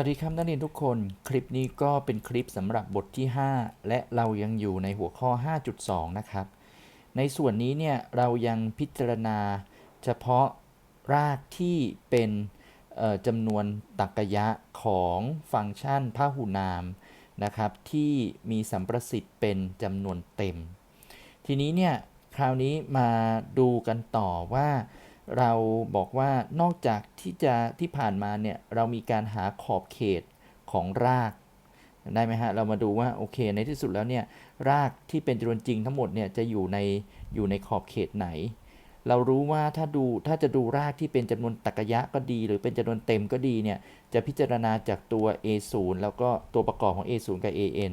วัสดีครับนักเรียนทุกคน คลิปนี้ก็เป็นคลิปสำหรับบทที่ 5 และเรายังอยู่ในหัวข้อ 5.2 นะครับ ในส่วนนี้เนี่ยเรายังพิจารณาเฉพาะรากที่เป็นจำนวนตรรกยะของฟังก์ชันพหุนามนะครับ ที่มีสัมประสิทธิ์เป็นจำนวนเต็ม ทีนี้เนี่ยคราวนี้มาดูกันต่อว่า เราบอกว่านอกจากที่จะที่ผ่านมาเนี่ยเรามีการหาขอบเขตของรากได้ไหมฮะ เรามาดูว่าโอเคในที่สุดแล้วเนี่ยรากที่เป็นจำนวนจริงทั้งหมดเนี่ยจะอยู่ในอยู่ในขอบเขตไหน เรารู้ว่าถ้าดูถ้าจะดูรากที่เป็นจำนวนตรรกยะก็ดี หรือเป็นจำนวนเต็มก็ดีเนี่ยจะพิจารณาจากตัว A0 แล้วก็ตัวประกอบของ A0 กับ AN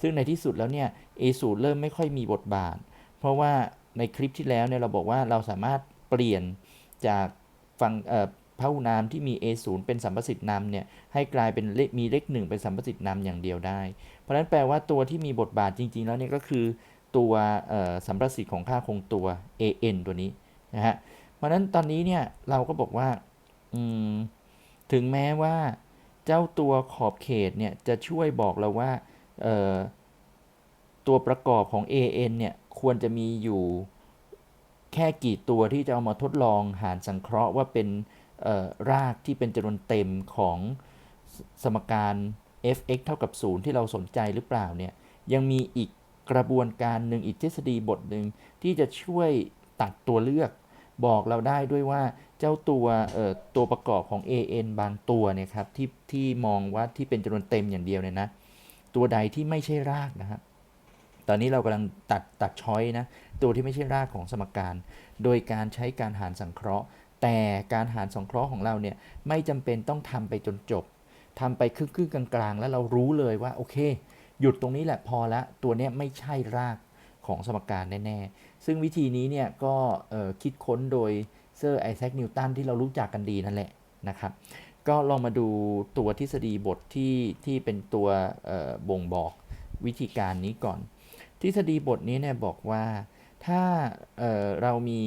ซึ่งในที่สุดแล้วเนี่ย A0 เริ่มไม่ค่อยมีบทบาท เพราะว่าในคลิปที่แล้วเนี่ยเราบอกว่าเราสามารถ เปลี่ยนจากฟังเอ่อพหุนามที่มี A0 เป็นสัมประสิทธิ์นำเนี่ยให้กลายเป็นเลขมีเลขหนึ่งเป็นสัมประสิทธิ์นำอย่างเดียวได้ เพราะฉะนั้นแปลว่าตัวที่มีบทบาทจริง ๆ แล้วเนี่ยก็คือตัวเอ่อสัมประสิทธิ์ของค่าคงตัว AN ตัวนี้นะฮะ เพราะฉะนั้นตอนนี้เนี่ยเราก็บอกว่าอืมถึงแม้ว่าเจ้าตัวขอบเขตเนี่ยจะช่วยบอกเราว่าเอ่อตัวประกอบของ AN เนี่ยควรจะมีอยู่ แค่กี่ตัวที่จะเอามาทดลองหารสังเคราะห์ว่าเป็นรากที่เป็นจำนวนเต็มของสมการ f(x) เท่ากับ 0 ที่เราสนใจหรือเปล่าเนี่ยยังมีอีกกระบวนการหนึ่งอีกทฤษฎีบทหนึ่งที่จะช่วยตัดตัวเลือก บอกเราได้ด้วยว่าเจ้าตัวตัวประกอบของ AN บางตัวเนี่ยครับที่ที่มองว่าที่เป็นจำนวนเต็มอย่างเดียวเนี่ยนะตัวใดที่ไม่ใช่รากนะครับ ตอนนี้เรากำลังตัดตัดช้อยนะตัวที่ไม่ใช่รากของสมการ โดยการใช้การหารสังเคราะห์ แต่การหารสังเคราะห์ของเราเนี่ยไม่จำเป็นต้องทำไปจนจบทำไปครึ่งๆกลางๆ แล้วเรารู้เลยว่าโอเค หยุดตรงนี้แหละพอละตัวเนี้ยไม่ใช่รากของสมการแน่ๆ ซึ่งวิธีนี้เนี่ยก็คิดค้นโดยเซอร์ไอแซคนิวตันที่เรารู้จักกันดีนั่นแหละนะครับก็ลองมาดูตัวทฤษฎีบทที่ที่เป็นตัวบ่งบอกวิธีการนี้ก่อน ทฤษฎีบทนี้เนี่ยบอกว่าถ้าเเรามี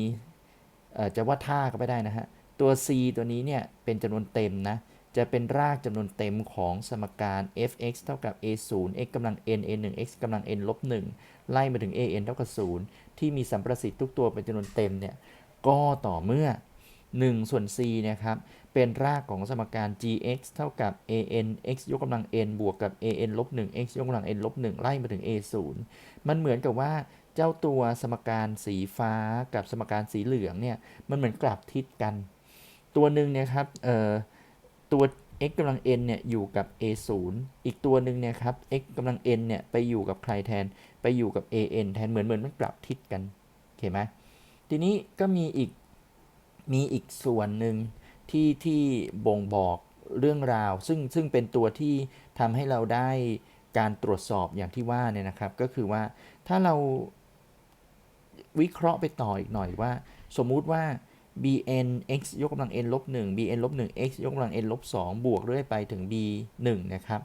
จะว่าท่าก็ไม่ได้นะฮะ ตัว c ตัวนี้เนี่ยเป็นจำนวนเต็มนะ จะเป็นรากจำนวนเต็มของสมการ f(x) เท่ากับ a0 x กำลัง n a1 x กำลัง n ลบ1ไล่มาถึง an เท่ากับ 0 ที่มีสัมประสิทธิ์ทุกตัวเป็นจำนวนเต็มเนี่ย ก็ต่อเมื่อ 1 ส่วน c นะครับเป็นรากของสมการ gx เท่ากับ an x ยกกำลัง n บวกกับ an ลบ1 x ยกกำลัง n ลบ1ไล่มาถึง a0 มันเหมือนกับว่าเจ้าตัวสมการสีฟ้ากับสมการสีเหลืองเนี่ยมันเหมือนกลับทิศกัน ตัวหนึ่งเนี่ยครับเอ่อตัว x กำลัง n เนี่ยอยู่กับ a0 อีกตัวหนึ่งเนี่ยครับ x กำลัง n เนี่ยไปอยู่กับใครแทนไปอยู่กับ an แทนเหมือนเหมือนมันกลับทิศกันโอเคไหมทีนี้ก็มีอีก มีอีกส่วนหนึ่งที่ที่บ่งบอกเรื่องราว ซึ่งซึ่งเป็นตัวที่ทำให้เราได้การตรวจสอบอย่างที่ว่าเนี่ยนะครับ ก็คือว่าถ้าเราวิเคราะห์ไปต่ออีกหน่อยว่า สมมุติว่า bn x ยกกำลัง n ลบ1 bn ลบ1 x ยกกำลัง n ลบ2บวกเรื่อยไปถึง b 1นะครับ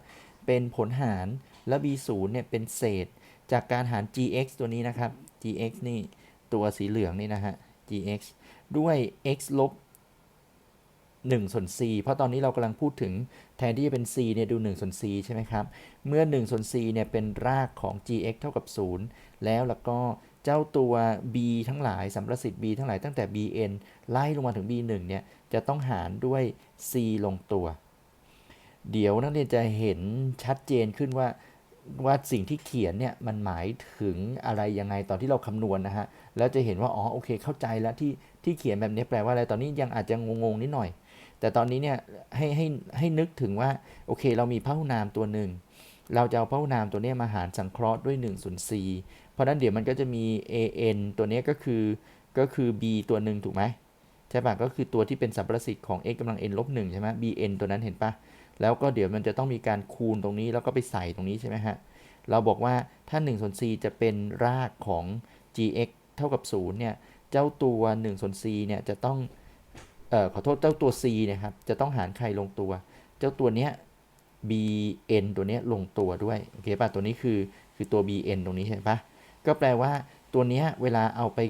เป็นผลหารและ b 0เนี่ยเป็นเศษ จากการหาร gx ตัวนี้นะครับ gx นี่ตัวสีเหลืองนี่นะฮะ gx ด้วย x ลบ1ส่วน c เพราะตอนนี้เรากำลังพูดถึงแทนที่จะเป็น c เนี่ยดู1ส่วน c ใช่ไหมครับ เมื่อ1ส่วน c เนี่ยเป็นรากของ gx เท่ากับ 0 แล้วแล้วก็เจ้าตัว b ทั้งหลายสัมประสิทธิ์ b ทั้งหลายตั้งแต่ bn ไล่ลงมาถึง b1 เนี่ยจะต้องหารด้วย c ลงตัว เดี๋ยวนักเรียนจะเห็นชัดเจนขึ้นว่าว่าสิ่งที่เขียนเนี่ยมันหมายถึงอะไรยังไงตอนที่เราคำนวณนะฮะ แล้วจะเห็นว่า อ๋อ โอเค เข้าใจแล้วที่ ที่เขียนแบบนี้แปลว่าอะไรตอนนี้ยังอาจจะงงๆนิดหน่อย แต่ตอนนี้เนี่ยให้ให้ให้นึกถึงว่าโอเค เรามีพหุนามตัวหนึ่งเราจะเอาพหุนามตัวเนี้ยมาหารสังเคราะห์ด้วย1ส่วน c เพราะนั้นเดี๋ยวมันก็จะมี an ตัวเนี้ยก็คือก็คือ b ตัวหนึ่งถูกไหมใช่ปะก็คือตัวที่เป็นสัมประสิทธิ์ของ x กำลัง n ลบ1ใช่ไหม bn ตัวนั้นเห็นปะแล้วก็เดี๋ยวมันจะต้องมีการคูณตรงนี้แล้วก็ไปใส่ตรงนี้ใช่ไหมฮะ เราบอกว่าถ้า1ส่วน c จะเป็นรากของ gx เท่ากับ0เนี่ย เจ้าตัว1ส่วน c เนี่ยจะต้องเอ่อขอโทษเจ้าตัว c นะครับจะต้องหารใครลงตัว เจ้าตัวเนี้ย bn ตัวเนี้ยลงตัวด้วยโอเคป่ะตัวนี้คือคือตัว bn ตรงนี้ใช่ปะก็แปลว่าตัวเนี้ยเวลาเอาไป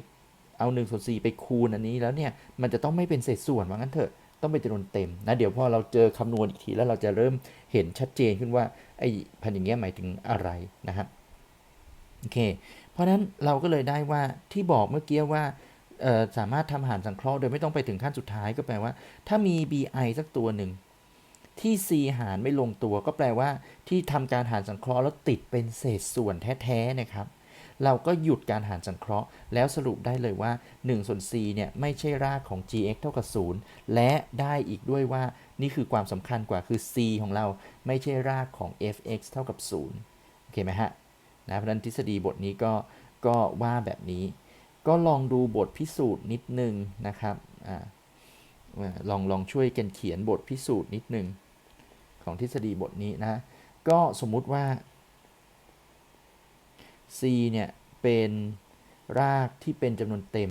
เอา1ส่วน4ไปคูณอันนี้แล้วเนี่ยมันจะต้องไม่เป็นเศษส่วนว่างั้นเถอะต้องเป็นจำนวนเต็มนะเดี๋ยวพอเราเจอคำนวณอีกทีแล้วเราจะเริ่มเห็นชัดเจนขึ้นว่าไอ้พันอย่างเงี้ยหมายถึงอะไรนะครับโอเค เพราะนั้นเราก็เลยได้ว่าที่บอกเมื่อกี้ว่า สามารถทำหารสังเคราะห์โดยไม่ต้องไปถึงขั้นสุดท้ายก็แปลว่า ถ้ามี bi สักตัวหนึ่ง ที่ c หารไม่ลงตัว ก็แปลว่า ที่ทำการหารสังเคราะห์แล้วติดเป็นเศษส่วนแท้ๆนะครับ เราก็หยุดการหารสังเคราะห์ แล้วสรุปได้เลยว่า1ส่วน c เนี่ยไม่ใช่รากของ gx เท่ากับ0และได้อีกด้วยว่านี่คือความสำคัญกว่าคือ c ของเราไม่ใช่รากของ fx เท่ากับ0โอเคไหมฮะนะเพราะฉะนั้นทฤษฎีบทนี้ก็ก็ว่าแบบนี้ ก็ลองดูบทพิสูจน์นิดนึงนะครับอลองลองช่วยกันเขียนบทพิสูจน์นิดนึงของทฤษฎีบทนี้นะ ก็สมมุติว่า c เนี่ยเป็นรากที่เป็นจำนวนเต็ม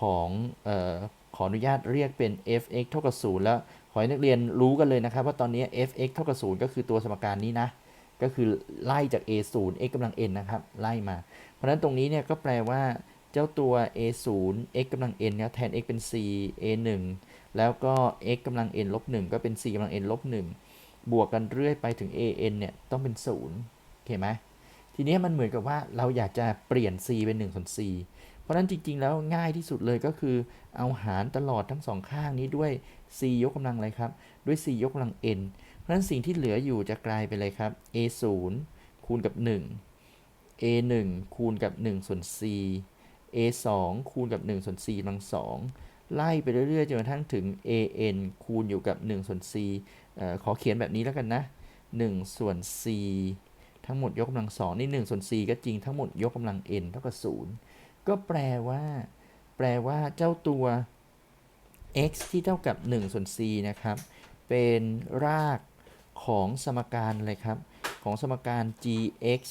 ของออขออนุญาตเรียกเป็น f(x) เท่ากับ0แล้ว ขอให้นักเรียนรู้กันเลยนะครับ ว่าตอนนี้ f(x) เท่ากับ0ก็คือตัวสมการนี้นะ ก็คือไล่จาก a 0 x กำลัง n นะครับ ไล่มา เพราะฉะนั้นตรงนี้เนี่ยก็แปลว่าเจ้าตัว a 0 x กำลัง n เนี่ยแทน x เป็น c a 1แล้วก็ x กำลัง n ลบ1ก็เป็น c กำลัง n ลบ1บวกกันเรื่อยไปถึง a n เนี่ยต้องเป็น0โอเคไหมทีนี้มันเหมือนกับว่าเราอยากจะเปลี่ยน c เป็น1ส่วน c เพราะฉะนั้นจริง ๆ แล้วง่ายที่สุดเลยก็คือ เอาหารตลอดทั้งสองข้างนี้ด้วย c ยกกำลังอะไรครับ ด้วย c ยกกำลัง n เพราะฉะนั้นสิ่งที่เหลืออยู่จะกลายเป็นอะไรครับ a 0คูณกับ 1 a 1คูณกับ1ส่วน c a 2คูณกับ1ส่วน c กำลัง2ไล่ไปเรื่อยๆจนกระทั่งถึง a n คูณอยู่กับ1ส่วน c อขอเขียนแบบนี้แล้วกันนะ1ส่วน c ทั้งหมดยกกำลังสองนี่1ส่วน c ก็จริงทั้งหมดยกกำลัง n เท่ากับ0ก็แปลว่า แปลว่าเจ้าตัว x ที่เท่ากับ1ส่วน c นะครับ เป็นรากของสมการอะไรครับ ของสมการ gx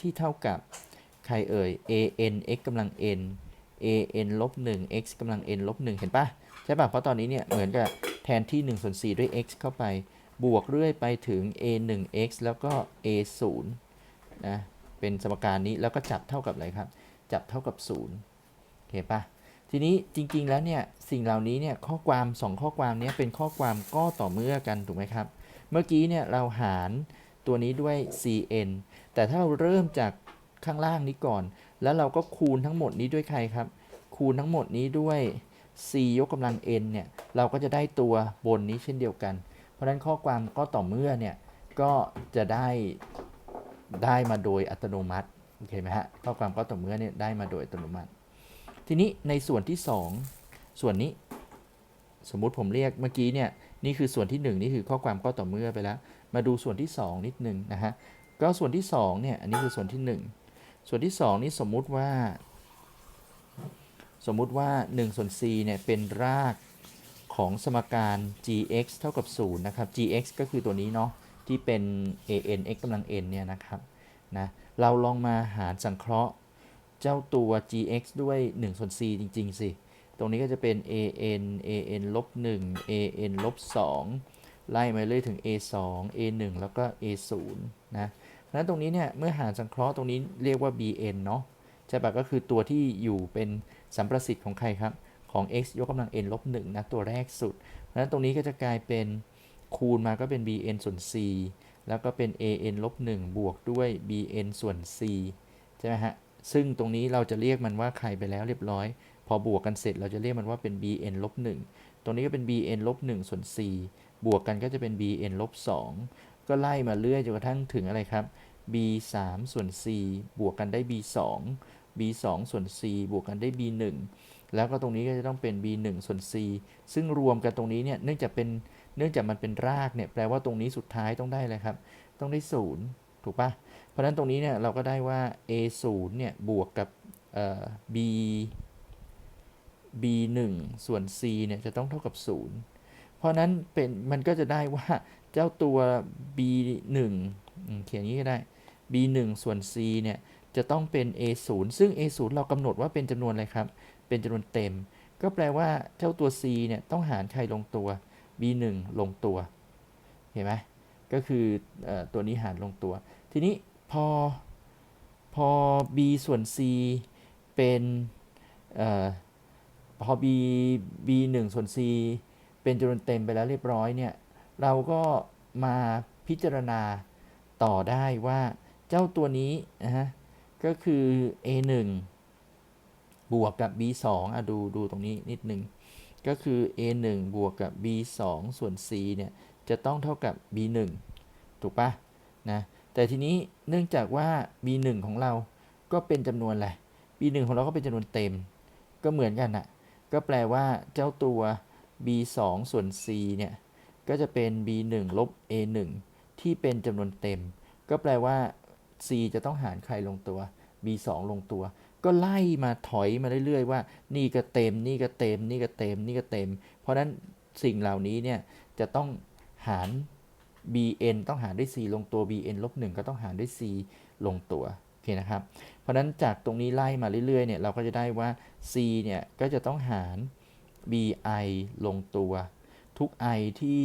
ที่เท่ากับใครเอ่ย an x กำลัง n an ลบ1 x กำลัง n ลบ1เห็นปะใช่ปะเพราะตอนนี้เนี่ยเหมือนกับแทนที่1ส่วน4ด้วย x เข้าไป บวกเรื่อยไปถึง a 1 x แล้วก็ a 0นะ เป็นสมการนี้แล้วก็จับเท่ากับอะไรครับ จับเท่ากับ0เห็นปะทีนี้จริงๆแล้วเนี่ยสิ่งเหล่านี้เนี่ยข้อความ 2 ข้อความนี้เป็นข้อความก็ต่อเมื่อกันถูกไหมครับ เมื่อกี้เนี่ยเราหารตัวนี้ด้วย cn แต่ถ้าเราเริ่มจากข้างล่างนี้ก่อน แล้วเราก็คูณทั้งหมดนี้ด้วยใครครับ คูณทั้งหมดนี้ด้วย c ยกกำลัง n เนี่ย เราก็จะได้ตัวบนนี้เช่นเดียวกัน เพราะฉะนั้นข้อความก็ต่อเมื่อเนี่ย ก็จะได้ได้มาโดยอัตโนมัติ โอเคไหมฮะ ข้อความก็ต่อเมื่อเนี่ยได้มาโดยอัตโนมัติ ทีนี้ในส่วนที่ 2 ส่วนนี้ สมมุติผมเรียกเมื่อกี้เนี่ย นี่คือส่วนที่ 1 นี่คือข้อความก็ต่อเมื่อไปแล้ว มาดูส่วนที่ 2 นิดนึงนะฮะ ก็ส่วนที่2เนี่ย อันนี้คือส่วนที่ 1 ส่วนที่ 2 นี่สมมุติว่า สมมุติว่า 1 ส่วน c เนี่ยเป็นรากของสมการ gx เท่ากับ 0 นะครับ gx ก็คือตัวนี้เนาะที่เป็น an x กำลัง n เนี่ยนะครับนะเราลองมาหารสังเคราะห์เจ้าตัว gx ด้วย1ส่วน c จริง ๆ สิ ตรงนี้ก็จะเป็น an an ลบ1 an ลบ2ไล่มาเรื่อยถึง a 2 a 1แล้วก็ a 0นะเพราะฉะ นั้นตรงนี้เนี่ยเมื่อหารสังเคราะห์ตรงนี้เรียกว่า bn เนาะใช่ปะก็คือตัวที่อยู่เป็นสัมประสิทธิ์ของใครครับ ของ x ยกกำลัง n ลบ1นะตัวแรกสุดเพราะนั้นตรงนี้ก็จะกลายเป็นคูณมาก็เป็น bn ส่วน c แล้วก็เป็น an ลบ1บวกด้วย bn ส่วน c ใช่ไหมฮะ ซึ่งตรงนี้เราจะเรียกมันว่าใครไปแล้วเรียบร้อย พอบวกกันเสร็จเราจะเรียกมันว่าเป็น bn ลบ1ตรงนี้ก็เป็น bn ลบ1ส่วน c บวกกันก็จะเป็น bn ลบ2 ก็ไล่มาเรื่อยจนกระทั่งถึงอะไรครับ b 3ส่วน c บวกกันได้ b 2 b 2ส่วน c บวกกันได้ b 1แล้วก็ตรงนี้ก็จะต้องเป็น b 1ส่วน c ซึ่งรวมกันตรงนี้เนี่ยเนื่องจากเป็นเนื่องจากมันเป็นรากเนี่ยแปลว่าตรงนี้สุดท้ายต้องได้เลยครับ ต้องได้ 0 ถูกปะเพราะฉะนั้นตรงนี้เนี่ยเราก็ได้ว่า a 0เนี่ยบวกกับเอ่อ b b 1ส่วน c เนี่ยจะต้องเท่ากับ 0 เพราะนั้นเป็นมันก็จะได้ว่า เจ้าตัว b 1 เขียนอย่างนี้ก็ได้ b 1 ส่วน c เนี่ยจะต้องเป็น a 0 ซึ่ง a 0 เรากำหนดว่าเป็นจำนวนอะไรครับ เป็นจำนวนเต็ม ก็แปลว่าเจ้าตัว c เนี่ยต้องหารใครลงตัว b 1 ลงตัว เห็นไหมก็คืออตัวนี้หารลงตัว ทีนี้พอพอ b ส่วน c เป็นเอ่อพอ b b 1ส่วน c เป็นจำนวนเต็มไปแล้วเรียบร้อยเนี่ย เราก็มาพิจารณาต่อได้ว่าเจ้าตัวนี้นะฮะก็คือ a 1 บวกกับ b 2 อะดูดูตรงนี้นิดนึง ก็คือ a 1 บวกกับ b 2 ส่วน c เนี่ยจะต้องเท่ากับ b 1 ถูกปะนะแต่ทีนี้เนื่องจากว่า b 1 ของเราก็เป็นจำนวนแหละ b 1 ของเราก็เป็นจำนวนเต็ม ก็เหมือนกันนะก็แปลว่าเจ้าตัว b 2 ส่วน c เนี่ย ก็จะเป็น b 1ลบ a 1ที่เป็นจำนวนเต็ม ก็แปลว่า c จะต้องหารใครลงตัว b 2ลงตัว ก็ไล่มาถอยมาเรื่อยๆ ว่า นี่ก็เต็ม นี่ก็เต็ม นี่ก็เต็ม นี่ก็เต็ม เพราะนั้นสิ่งเหล่านี้เนี่ยจะต้องหาร bn ต้องหารด้วย c ลงตัว bn ลบ1ก็ต้องหารด้วย c ลงตัวโอเคนะครับ เพราะฉะนั้นจากตรงนี้ไล่มาเรื่อยๆ เนี่ยเราก็จะได้ว่า c เนี่ยก็จะต้องหาร bi ลงตัว ทุก i ที่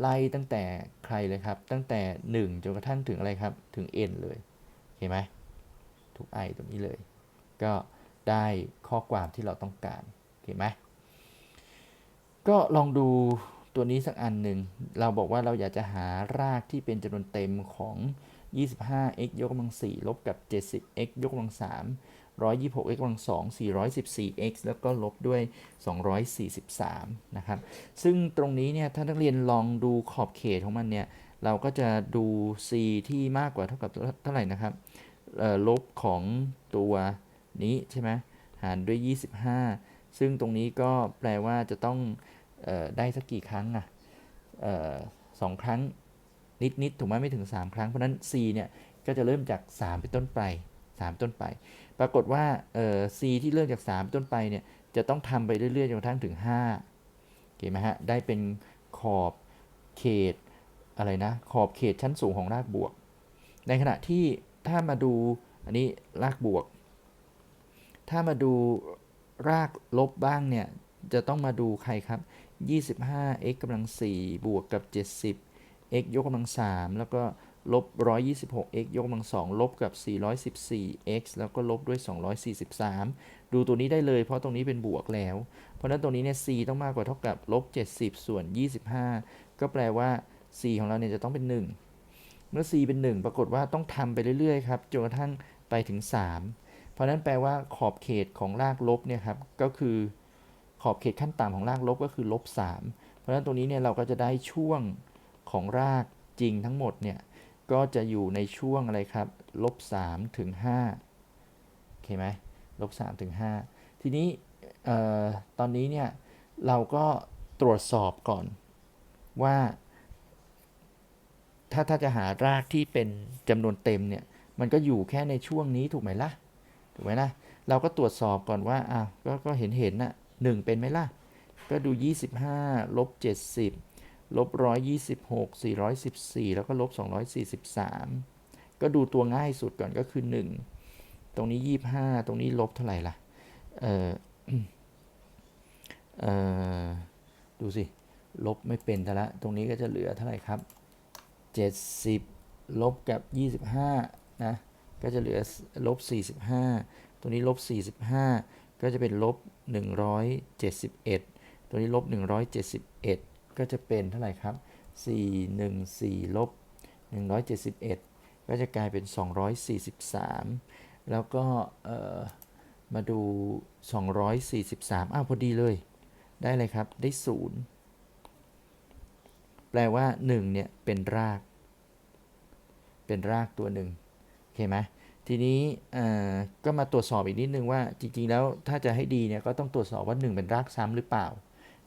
ไล่ตั้งแต่ใครเลยครับ ตั้งแต่ 1จนกระทั่งถึงอะไรครับ ถึง n เลยเห็นไหมทุก i ตรงนี้เลย ก็ได้ข้อความที่เราต้องการเห็นไหมก็ลองดูตัวนี้สักอันหนึ่ง เราบอกว่าเราอยากจะหารากที่เป็นจำนวนเต็มของ 25x ยกกำลัง4ลบกับ 70x ยกกำลัง3 126x กำลัง2 414x แล้วก็ลบด้วย 243 นะครับ ซึ่งตรงนี้เนี่ยถ้านักเรียนลองดูขอบเขตของมันเนี่ย เราก็จะดู c ที่มากกว่าเท่ากับเท่าไหร่นะครับลบของตัวนี้ใช่ไหมหารด้วย 25 ซึ่งตรงนี้ก็แปลว่าจะต้องออได้สักกี่ครั้งอะสองครั้งนิดๆถูกไหมไม่ถึง 3 ครั้ง เพราะนั้น c เนี่ยก็จะเริ่มจาก 3 เป็นต้นไป 3 ต้นไป ปรากฏว่าเอ่อ c ที่เริ่มจาก 3 ต้นไปเนี่ยจะต้องทำไปเรื่อยๆจนกระทั่งถึง5เห็นไหมฮะ ได้เป็นขอบเขตอะไรนะ ขอบเขตชั้นสูงของรากบวก ในขณะที่ถ้ามาดูอันนี้รากบวก ถ้ามาดูรากลบบ้างเนี่ยจะต้องมาดูใครครับ 25x กำลัง4บวกกับ 70x ยกกำลัง3แล้วก็ ลบ 126x ยกกำลัง 2 ลบกับ 414x แล้วก็ลบด้วย 243 ดูตัวนี้ได้เลยเพราะตรงนี้เป็นบวกแล้ว เพราะนั้นตรงนี้เนี่ย c ต้องมากกว่าเท่ากับลบ 70 ส่วน 25 ก็แปลว่า c ของเราเนี่ยจะต้องเป็น 1 เมื่อ c เป็น 1 ปรากฏว่าต้องทำไปเรื่อยๆ ครับ จนกระทั่งไปถึง 3 เพราะนั้นแปลว่าขอบเขตของรากลบเนี่ยครับ ก็คือขอบเขตขั้นต่ำของรากลบก็คือลบ 3 เพราะฉะนั้นตรงนี้เนี่ยเราก็จะได้ช่วงของรากจริงทั้งหมดเนี่ย ก็จะอยู่ในช่วงอะไรครับลบ3ถึง5โอเคไหมลบ3ถึง5ทีนี้ตอนนี้เนี่ยเราก็ตรวจสอบก่อนว่า ถ้าถ้าจะหารากที่เป็นจำนวนเต็มเนี่ยมันก็อยู่แค่ในช่วงนี้ถูกไหมล่ะถูกไหมล่ะเราก็ตรวจสอบก่อนว่าอะก็ก็เห็นเห็นนะ่ะหนึ่งเป็นไหมล่ะ ก็ดู 25ลบ70 ลบ126 414 แล้วก็ลบ 243 ก็ดูตัวง่ายสุดก่อนก็คือ 1 ตรงนี้ 25 ตรงนี้ลบเท่าไหร่ล่ะ เออเออดูสิ ลบไม่เป็นทละ ตรงนี้ก็จะเหลือเท่าไหร่ครับ 70 ลบกับ 25 นะ ก็จะเหลือลบ 45 ตรงนี้ลบ 45 ก็จะเป็นลบ 171 ตัวนี้ลบ 171 ก็จะเป็นเท่าไหร่ครับ 414ลบ171 ก็จะกลายเป็น 243 แล้วก็มาดู 243 อ้าวพอดีเลย ได้เลยครับ ได้ 0 แปลว่า 1 เนี่ย เป็นราก เป็นรากตัวหนึ่งโอเคไหมทีนี้ก็มาตรวจสอบอีกนิดนึงว่าจริง ๆ แล้วถ้าจะให้ดีเนี่ยก็ต้องตรวจสอบว่า 1 เป็นรากซ้ำหรือเปล่า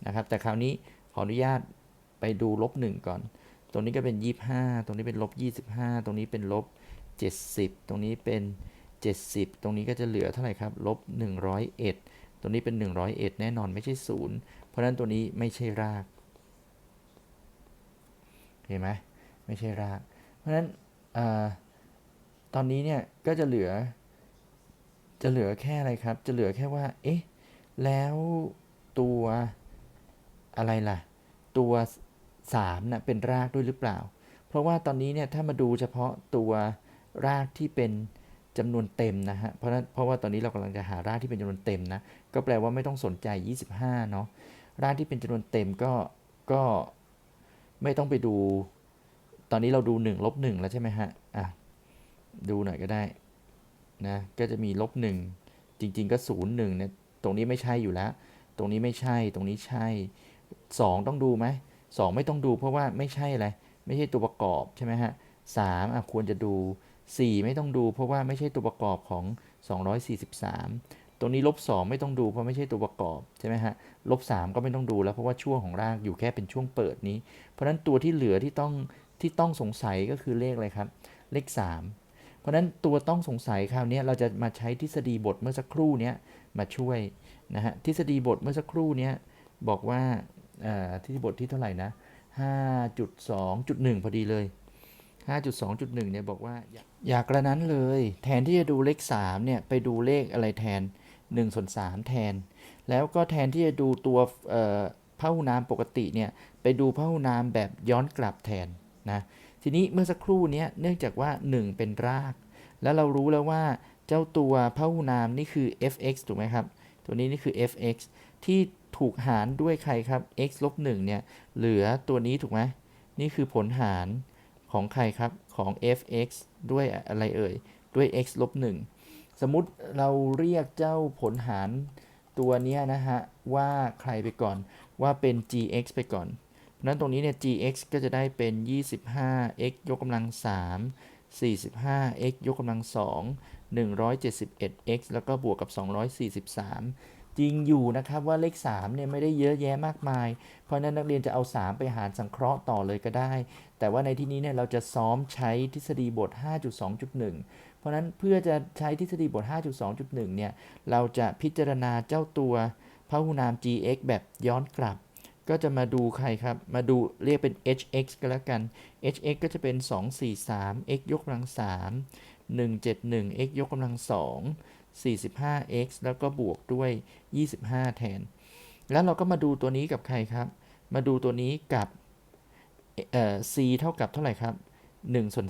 นะครับ แต่คราวนี้ ออนุญาตไปดูลบ1ก่อน ตรงนี้ก็เป็น 25 ตรงนี้เป็นลบ 25 ตรงนี้เป็นลบ 70 ตรงนี้เป็น 70 ตรงนี้ก็จะเหลือเท่าไหร่ครับ ลบ 101 ตรงนี้เป็น 101 แน่นอนไม่ใช่ 0 เพราะนั้นตัวนี้ไม่ใช่ราก เห็นไหมไม่ใช่ราก เพราะฉะนั้นตอนนี้เนี่ยก็จะเหลือ จะเหลือแค่อะไรครับ จะเหลือแค่ว่า เอ๊ะ แล้วตัวอะไรล่ะ ตัว3นะ่ะเป็นรากด้วยหรือเปล่า เพราะว่าตอนนี้เนี่ยถ้ามาดูเฉพาะตัวรากที่เป็นจำนวนเต็มนะฮะ เพราะนั้นเพราะว่าตอนนี้เรากำลังจะหารากที่เป็นจำนวนเต็มนะ ก็แปลว่าไม่ต้องสนใจ 25 เนาะ รากที่เป็นจำนวนเต็มก็ก็ไม่ต้องไปดู ตอนนี้เราดู1ลบ1แล้วใช่ไหมฮะ อะ ดูหน่อยก็ได้นะ ก็จะมีลบ1จริง ๆ ก็ 0 1เนี่ย ตรงนี้ไม่ใช่อยู่แล้ว ตรงนี้ไม่ใช่ ตรงนี้ใช่ 2 ต้องดูไหม2ไม่ต้องดูเพราะว่าไม่ใช่อะไรไม่ใช่ตัวประกอบใช่ไหมฮะ3อะควรจะดู 4 ไม่ต้องดู เพราะว่าไม่ใช่ตัวประกอบของ 243 ตรงนี้ลบ2ไม่ต้องดูเพราะไม่ใช่ตัวประกอบใช่ไหมฮะลบ3ก็ไม่ต้องดูแล้วเพราะว่าช่วงของรากอยู่แค่เป็นช่วงเปิดนี้ เพราะฉะนั้นตัวที่เหลือที่ต้องที่ต้องสงสัยก็คือเลขอะไรครับ เลข 3 เพราะฉะนั้นตัวต้องสงสัยคราวนี้เราจะมาใช้ทฤษฎีบทเมื่อสักครู่นี้มาช่วยนะฮะทฤษฎีบทเมื่อสักครู่นี้บอกว่า ทฤษฎีบทที่เท่าไหร่นะ 5.2.1 พอดีเลย 5.2.1 เนี่ยบอกว่า อยาอย่ากระนั้นเลย แทนที่จะดูเลข 3 เนี่ย ไปดูเลขอะไรแทน1ส่วน3แทน แล้วก็แทนที่จะดูตัวพหูนามปกติเนี่ย ไปดูพหูนามแบบย้อนกลับแทนนะ ทีนี้เมื่อสักครู่เนี้ยเนื่องจากว่า 1 เป็นราก แล้วเรารู้แล้วว่าเจ้าตัวพหูนามนี่คือ fx ถูกไหมครับ ตัวนี้นี่คือ fx ที่ ถูกหารด้วยใครครับ x ลบ1เนี่ย เหลือตัวนี้ถูกไหม นี่คือผลหารของใครครับ ของ fx ด้วยอะไรเอ่ย ด้วย x ลบ1สมมุติเราเรียกเจ้าผลหารตัวนี้นะฮะ ว่าใครไปก่อน ว่าเป็น gx ไปก่อนเพราะนั้นตรงนี้เนี่ย gx ก็จะได้เป็น 25x ยกกำลัง 3 45x ยกกำลัง2 171x แล้วก็บวกกับ 243 จริงอยู่นะครับว่าเลข3เนี่ยไม่ได้เยอะแยะมากมาย เพราะนั้นนักเรียนจะเอา 3 ไปหารสังเคราะห์ต่อเลยก็ได้ แต่ว่าในที่นี้เนี่ยเราจะซ้อมใช้ทฤษฎีบท 5.2.1 เพราะฉะนั้นเพื่อจะใช้ทฤษฎีบท 5.2.1 เนี่ยเราจะพิจารณาเจ้าตัวพหุนาม gx แบบย้อนกลับ ก็จะมาดูใครครับ มาดูเรียกเป็น hx ก็แล้วกัน hx ก็จะเป็น 243 x ยกกำลัง3 171 x ยกกำลัง2 45x แล้วก็บวกด้วย 25 แทน แล้วเราก็มาดูตัวนี้กับใครครับ มาดูตัวนี้กับเอ่อ c เท่ากับเท่าไหร่ครับ1ส่วน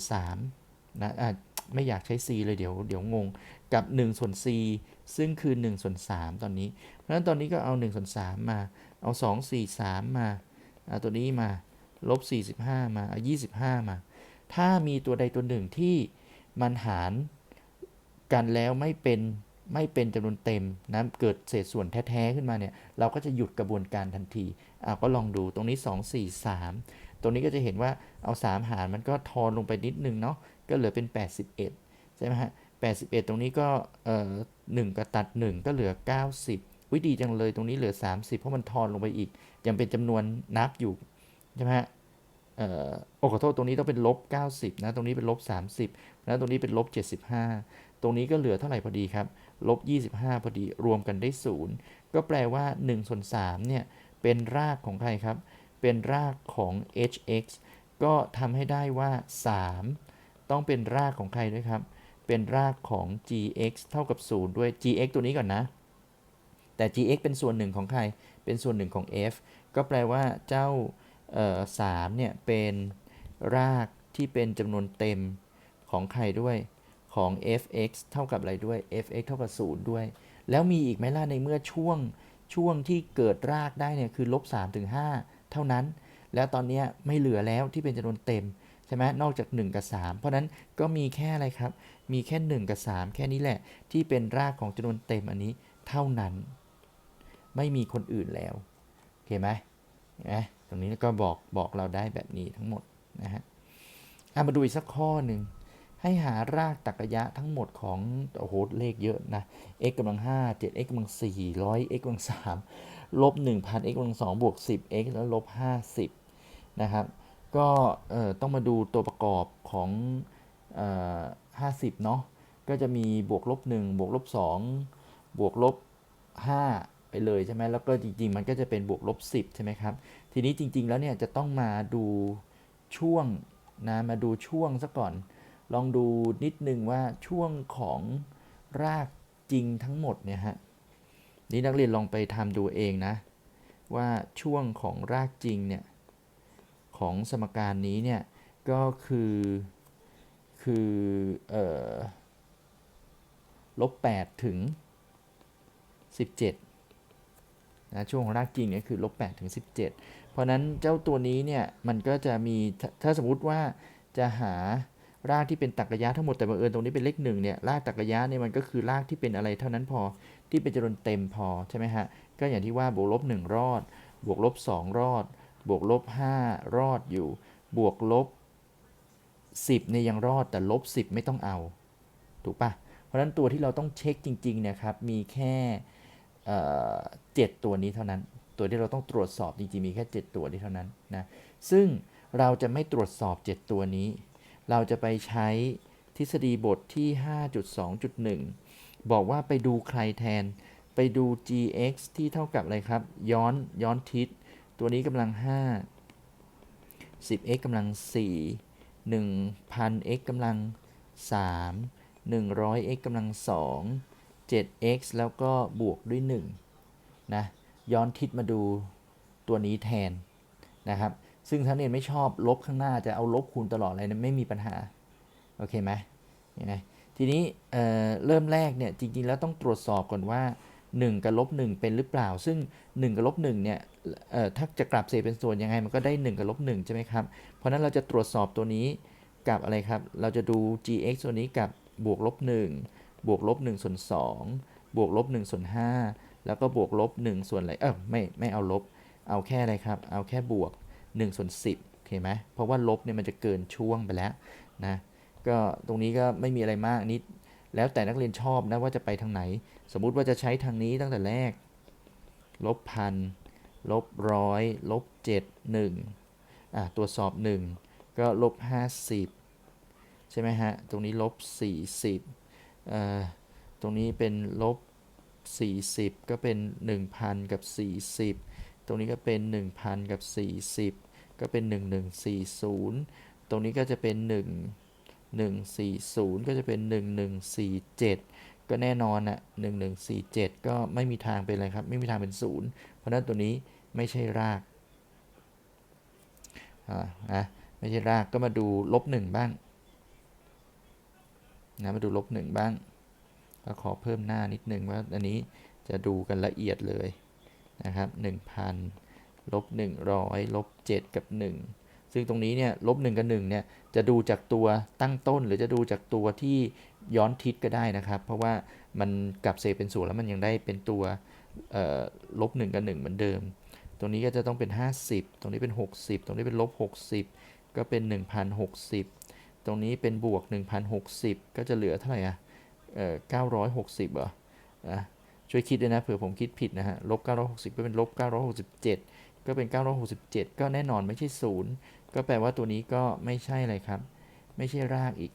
3นะอะไม่อยากใช้ c เลยเดี๋ยวเดี๋ยวงง กับ1ส่วน c ซึ่งคือ1ส่วน3ตอนนี้ เพราะฉะนั้นตอนนี้ก็เอา1ส่วน3มา เอา 2 4 3 มาเอาตัวนี้มา ลบ 45 มาเอา25 มา ถ้ามีตัวใดตัวหนึ่งที่มันหาร กันแล้วไม่เป็นไม่เป็นจำนวนเต็มนะเกิดเศษส่วนแท้ๆขึ้นมาเนี่ยเราก็จะหยุดกระบวนการทันทีอ่าก็ลองดูตรงนี้ 2 4 3 ตรงนี้ก็จะเห็นว่าเอา 3 หารมันก็ทอนลงไปนิดนึงเนาะก็เหลือเป็น 81 ใช่ไหมฮะ 81 ตรงนี้ก็เอ่อ1กับตัด 1 ก็เหลือ 90 วิดีจังเลยตรงนี้เหลือ 30 เพราะมันทอนลงไปอีก ยังเป็นจำนวนนับอยู่ใช่ไหมฮะเอ่อโอ้ขอโทษตรงนี้ต้องเป็นลบ 90 นะ ตรงนี้เป็นลบ 30แล้วตรงนี้เป็นลบ 75 ตรงนี้ก็เหลือเท่าไหร่พอดีครับลบ25 พอดีรวมกันได้ 0 ก็แปลว่า1ส่วน3เนี่ยเป็นรากของใครครับ เป็นรากของ hx ก็ทำให้ได้ว่า 3 ต้องเป็นรากของใครด้วยครับ เป็นรากของ gx เท่ากับ 0 ด้วย gx ตัวนี้ก่อนนะ แต่ gx เป็นส่วนหนึ่งของใคร เป็นส่วนหนึ่งของ f ก็แปลว่าเจ้าเอ่อ3เนี่ยเป็นรากที่เป็นจำนวนเต็มของใครด้วย ของ fx เท่ากับอะไรด้วย fx เท่ากับ0ด้วย แล้วมีอีกไหมล่ะในเมื่อช่วงช่วงที่เกิดรากได้เนี่ยคือลบ3ถึง5เท่านั้น แล้วตอนนี้ไม่เหลือแล้วที่เป็นจำนวนเต็มใช่ไหมนอกจาก 1 กับ 3 เพราะนั้นก็มีแค่อะไรครับ มีแค่ 1 กับ 3 แค่นี้แหละ ที่เป็นรากของจำนวนเต็มอันนี้เท่านั้น ไม่มีคนอื่นแล้วโอเคไหมนะตรงนี้ก็บอกบอกเราได้แบบนี้ทั้งหมดนะฮะมาดูอีกสักข้อหนึ่ง ให้หารากตรรกะทั้งหมดของโอ้โหเลขเยอะนะ x กำลัง5 7 x กำลัง4 100 x กำลัง3ลบ1,000 x กำลัง2บวก10 x แล้วลบ50 นะครับ ก็ต้องมาดูตัวประกอบของออ50 เนาะก็จะมีบวกลบ1บวกลบ2บวกลบ5ไปเลยใช่ไหมแล้วก็จริง ๆ มันก็จะเป็นบวกลบ 10 ใช่ไหมครับ ทีนี้จริง ๆ แล้วเนี่ยจะต้องมาดูช่วงนะมาดูช่วงซะก่อน ลองดูนิดนึงว่าช่วงของรากจริงทั้งหมดเนี่ยฮะนี่นักเรียนลองไปทำดูเองนะ ว่าช่วงของรากจริงเนี่ยของสมการนี้เนี่ยก็คือคือเอ่อลบ8ถึง 17นะช่วงของรากจริงเนี่ยคือลบ8ถึง 17 เพราะนั้นเจ้าตัวนี้เนี่ยมันก็จะมีถ้าถ้าสมมุติว่าจะหา รากที่เป็นตรรกะทั้งหมดแต่บังเอิญตรงนี้เป็นเลขหนึ่งเนี่ยรากตรรกะเนี่ยมันก็คือรากที่เป็นอะไรเท่านั้นพอที่เป็นจำนวนเต็มพอใช่ไหมฮะก็อย่างที่ว่าบวกลบ1รอด บวกลบ2รอด บวกลบ5รอดอยู่ บวกลบ10เนี่ยยังรอดแต่ลบ10 ไม่ต้องเอา ถูกปะเพราะฉะนั้นตัวที่เราต้องเช็คจริงๆเนะครับมีแค่เอ่อ7ตัวนี้เท่านั้น ตัวที่เราต้องตรวจสอบจริงๆมีแค่ 7 ตัวนี้เท่านั้นนะซึ่งเราจะไม่ตรวจสอบ 7 ตัวนี้ เราจะไปใช้ทฤษฎีบทที่ 5.2.1 บอกว่าไปดูใครแทน ไปดู gx ที่เท่ากับอะไรครับ ย้อนย้อนทิศ ตัวนี้กำลัง 5 10x กำลัง 4 1,000x กำลัง 3 100x กำลัง 2 7x แล้วก็บวกด้วย1นะย้อนทิศมาดูตัวนี้แทนนะครับ ซึ่งถ้าเรียนไม่ชอบลบข้างหน้าจะเอาลบคูณตลอดอะไรนะไม่มีปัญหา โอเคไหมยังไงทีนี้เเริ่มแรกเนี่ยจริงๆแล้วต้องตรวจสอบก่อนว่า 1 กับลบ1เป็นหรือเปล่า ซึ่ง 1 กับลบ1เนี่ยเอ่อถ้าจะกลับเศษเป็นส่วนยังไงมันก็ได้ 1 กับลบ1ใช่ไหมครับ เพราะฉะนั้นเราจะตรวจสอบตัวนี้กับอะไรครับ เราจะดู gx ตัวนี้กับบวกลบ1บวกลบ1ส่วน2บวกลบ1ส่วน5แล้วก็บวกลบ1ส่วนอะไรเออไม่ไม่เอาลบเอาแค่อะไรครับ เอาแค่บวก 1ส่วน10โอเคไหมเพราะว่าลบเนี่ยมันจะเกินช่วงไปแล้วนะก็ตรงนี้ก็ไม่มีอะไรมากนิด แล้วแต่นักเรียนชอบนะว่าจะไปทางไหน สมมุติว่าจะใช้ทางนี้ตั้งแต่แรกลบพันลบร้อยลบเจ็ดหนึ่งอะตรวจสอบ 1 ก็ลบ50ใช่ไหมฮะ ตรงนี้ลบ40เอ่อตรงนี้เป็นลบ40 ก็เป็น 1,000 กับ 40 ตรงนี้ก็เป็น 1,000 กับ 40 ก็เป็น 1140 ตรงนี้ก็จะเป็น 1 140 ก็จะเป็น 1147 ก็แน่นอนอะ1147 ก็ไม่มีทางเป็นอะไรครับ ไม่มีทางเป็น 0 เพราะนั้นตัวนี้ไม่ใช่รากอ่านะไม่ใช่รากก็มาดูลบ1บ้างนะมาดูลบ1บ้างก็ขอเพิ่มหน้านิดนึงว่าอันนี้จะดูกันละเอียดเลย นะครับ1,000ลบ100ลบ7กับ 1 ซึ่งตรงนี้เนี่ยลบ1กับ1เนี่ยจะดูจากตัวตั้งต้น หรือจะดูจากตัวที่ย้อนทิศก็ได้นะครับ เพราะว่ามันกลับเศษเป็นศูนย์แล้วมันยังได้เป็นตัวลบ1กับ1เหมือนเดิม ตรงนี้ก็จะต้องเป็น 50 ตรงนี้เป็น 60 ตรงนี้เป็นลบ 60 ก็เป็น 1,060 ตรงนี้เป็นบวก 1,060 ก็จะเหลือเท่าไหร่อะเอ่อ960เหรออะ ช่วยคิดด้วยนะเผื่อผมคิดผิดนะฮะลบ960 ก็เป็นลบ967 ก็เป็น 967 ก็แน่นอนไม่ใช่ 0 ก็แปลว่าตัวนี้ก็ไม่ใช่อะไรครับ ไม่ใช่รากอีก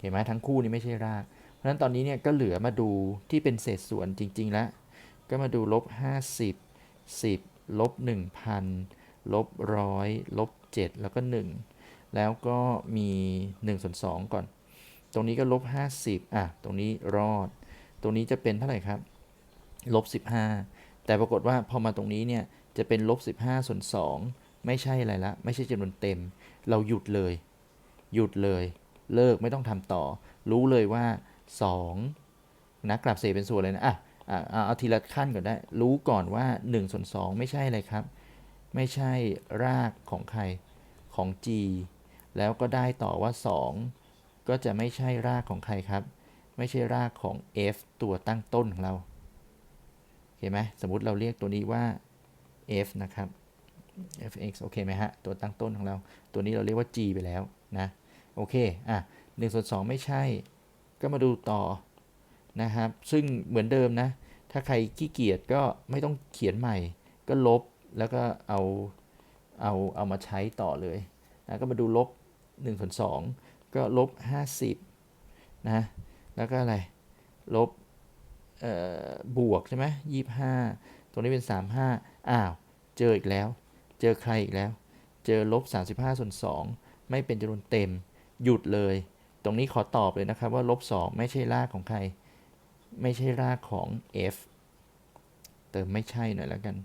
เห็นไหมทั้งคู่นี้ไม่ใช่ราก เพราะฉะนั้นตอนนี้เนี่ยก็เหลือมาดูที่เป็นเศษส่วนจริง ๆ แล้ว ก็มาดูลบ50 10ลบ1,000ลบร้อยลบ7แล้วก็ 1 แล้วก็มี1ส่วน2ก่อน ตรงนี้ก็ลบ50อะตรงนี้รอด ตรงนี้จะเป็นเท่าไหร่ครับ ลบ15 แต่ปรากฏว่าพอมาตรงนี้เนี่ยจะเป็นลบ15ส่วน2ไม่ใช่อะไรละไม่ใช่จำนวนเต็ม เราหยุดเลย หยุดเลย เลิกไม่ต้องทำต่อ รู้เลยว่า 2 นะกลับเศษเป็นส่วนเลยนะอะอะเอาเอาทีละขั้นก่อนได้ รู้ก่อนว่า1ส่วน2ไม่ใช่อะไรครับ ไม่ใช่รากของใครของ g แล้วก็ได้ต่อว่า 2 ก็จะไม่ใช่รากของใครครับ ไม่ใช่รากของ f ตัวตั้งต้นของเรา เห็นไหมสมมติเราเรียกตัวนี้ว่า f นะครับ fx โอเคไหมฮะ ตัวตั้งต้นของเรา ตัวนี้เราเรียกว่า g ไปแล้วนะ โอเค อะ1ส่วน2ไม่ใช่ ก็มาดูต่อนะครับ ซึ่งเหมือนเดิมนะ ถ้าใครขี้เกียจก็ไม่ต้องเขียนใหม่ ก็ลบ แล้วก็เอา เอา เอามาใช้ต่อเลยนะก็มาดูลบ1ส่วน2ก็ลบ 50นะ แล้วก็อะไร ลบ บวกใช่ไหมยี่ห้าตรงนี้เป็น 35 อ้าว เจออีกแล้ว เจอใครอีกแล้ว เจอลบ 35 ส่วน 2 ไม่เป็นจำนวนเต็ม หยุดเลย ตรงนี้ขอตอบเลยนะครับว่าลบ 2 ไม่ใช่รากของใคร ไม่ใช่รากของ f เติมไม่ใช่หน่อยแล้วกัน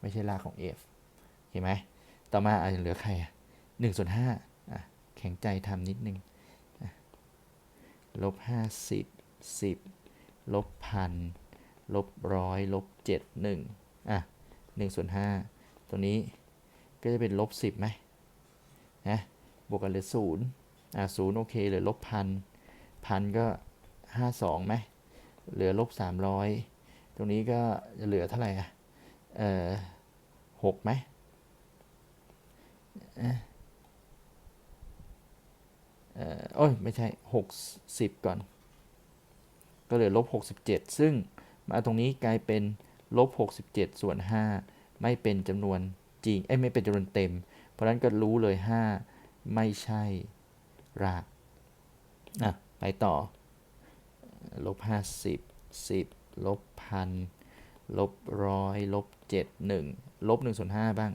ไม่ใช่รากของ f เห็นไหม ต่อมาอาจจะเหลือใครอะ1ส่วน5อะแข็งใจทำนิดนึงลบ 50สิบ ลบพันลบร้อยลบเจ็ดหนึ่งอะหนึ่งส่วนห้าตัวนี้ก็จะเป็นลบสิบไหมนะบวกกันเหลือศูนย์อะศูนย์โอเคเหลือลบพันพันก็ห้าสองไหมเหลือลบสามร้อยตรงนี้ก็จะเหลือเท่าไหร่อะเอ่อหกไหมเออโอ้ย ไม่ใช่60ก่อน ก็เหลือลบ67 ซึ่งมาตรงนี้กลายเป็นลบ67 ส่วน 5 ไม่เป็นจำนวนจริง เอ้ไม่เป็นจำนวนเต็ม เพราะนั้นก็รู้เลย 5 ไม่ใช่รากอะไปต่อ ลบ50 10ลบพันลบร้อยลบ7 1ลบ1ส่วน5บ้าง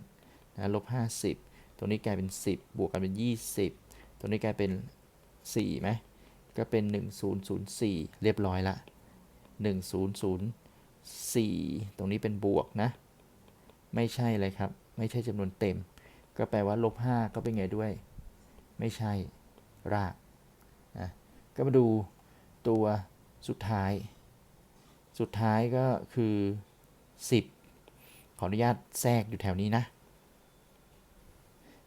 นะลบ50ตรงนี้กลายเป็น 10 บวกกันเป็น 20ตรงนี้กลายเป็น4ไหม ก็เป็น 1004 เรียบร้อยละ 1004 ตรงนี้เป็นบวกนะ ไม่ใช่เลยครับ ไม่ใช่จำนวนเต็ม ก็แปลว่าลบ5ก็เป็นไงด้วย ไม่ใช่รากนะก็มาดูตัวสุดท้าย สุดท้ายก็คือ 10 ขออนุญาตแทรกอยู่แถวนี้นะ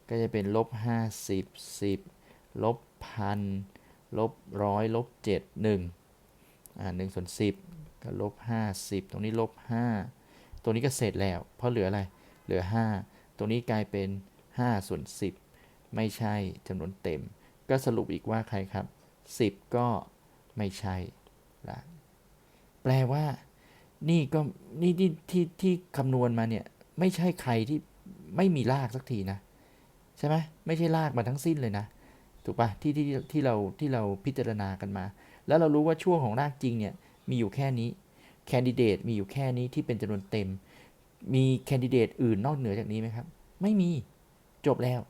ก็จะเป็นลบห้าสิบสิบลบพัน ลบร้อยลบเจ็ดหนึ่งอ่าหนึ่งส่วนสิบก็ลบห้าสิบตรงนี้ลบห้าตรงนี้ก็เสร็จแล้ว เพราะเหลืออะไร เหลือห้าตรงนี้กลายเป็นห้าส่วนสิบไม่ใช่จำนวนเต็ม ก็สรุปอีกว่าใครครับสิบก็ไม่ใช่ละแปลว่า นี่ก็นี่ที่ที่ที่คำนวณมาเนี่ย ไม่ใช่ใครที่ไม่มีรากสักทีนะ ใช่ไหมไม่ใช่ลากมาทั้งสิ้นเลยนะ ถูกปะที่ที่ที่เราที่เราพิจารณากันมา แล้วเรารู้ว่าช่วงของรากจริงเนี่ยมีอยู่แค่นี้แคนดิเดตมีอยู่แค่นี้ที่เป็นจำนวนเต็ม มีแคนดิเดตอื่นนอกเหนือจากนี้ไหมครับ ไม่มีจบแล้ว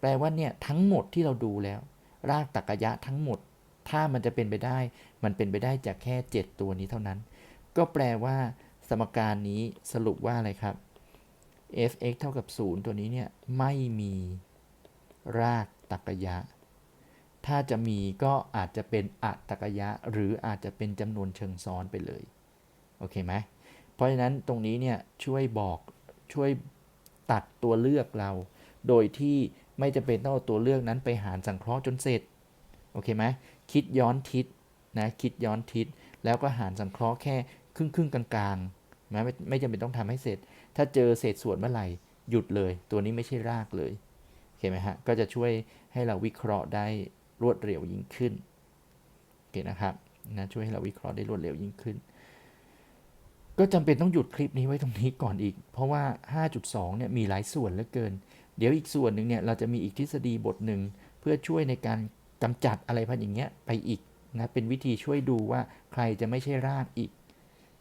แปลว่าเนี่ยทั้งหมดที่เราดูแล้ว รากตรรกยะทั้งหมด ถ้ามันจะเป็นไปได้ มันเป็นไปได้จากแค่ 7 ตัวนี้เท่านั้น ก็แปลว่าสมการนี้สรุปว่าอะไรครับ f(x) เท่ากับ 0 ตัวนี้เนี่ยไม่มีรากตรรกยะ ถ้าจะมีก็อาจจะเป็นอะตรรกะยะ หรืออาจจะเป็นจำนวนเชิงซ้อนไปเลย โอเคไหม เพราะฉะนั้นตรงนี้เนี่ยช่วยบอกช่วยตัดตัวเลือกเรา โดยที่ไม่จะเป็นต้องเอาตัวเลือกนั้นไปหารสังเคราะห์จนเสร็จ โอเคไหมคิดย้อนทิศนะคิดย้อนทิศแล้วก็หารสังเคราะห์แค่ครึ่งครึ่งกลางๆนะไม่ไม่จำเป็นต้องทำให้เสร็จ ถ้าเจอเศษส่วนเมื่อไหร่หยุดเลย ตัวนี้ไม่ใช่รากเลย โอเคไหมฮะ ก็จะช่วยให้เราวิเคราะห์ได้ รวดเร็วยิ่งขึ้นโอเคนะครับนะช่วยให้เราวิเคราะห์ได้รวดเร็วยิ่งขึ้น ก็จำเป็นต้องหยุดคลิปนี้ไว้ตรงนี้ก่อนอีก เพราะว่า 5.2 เนี่ยมีหลายส่วนเหลือเกิน เดี๋ยวอีกส่วนหนึ่งเนี่ยเราจะมีอีกทฤษฎีบทหนึ่งเพื่อช่วยในการกำจัดอะไรพันอย่างเงี้ยไปอีกนะเป็นวิธีช่วยดูว่าใครจะไม่ใช่รากอีก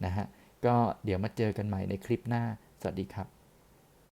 นะฮะก็เดี๋ยวมาเจอกันใหม่ในคลิปหน้า สวัสดีครับ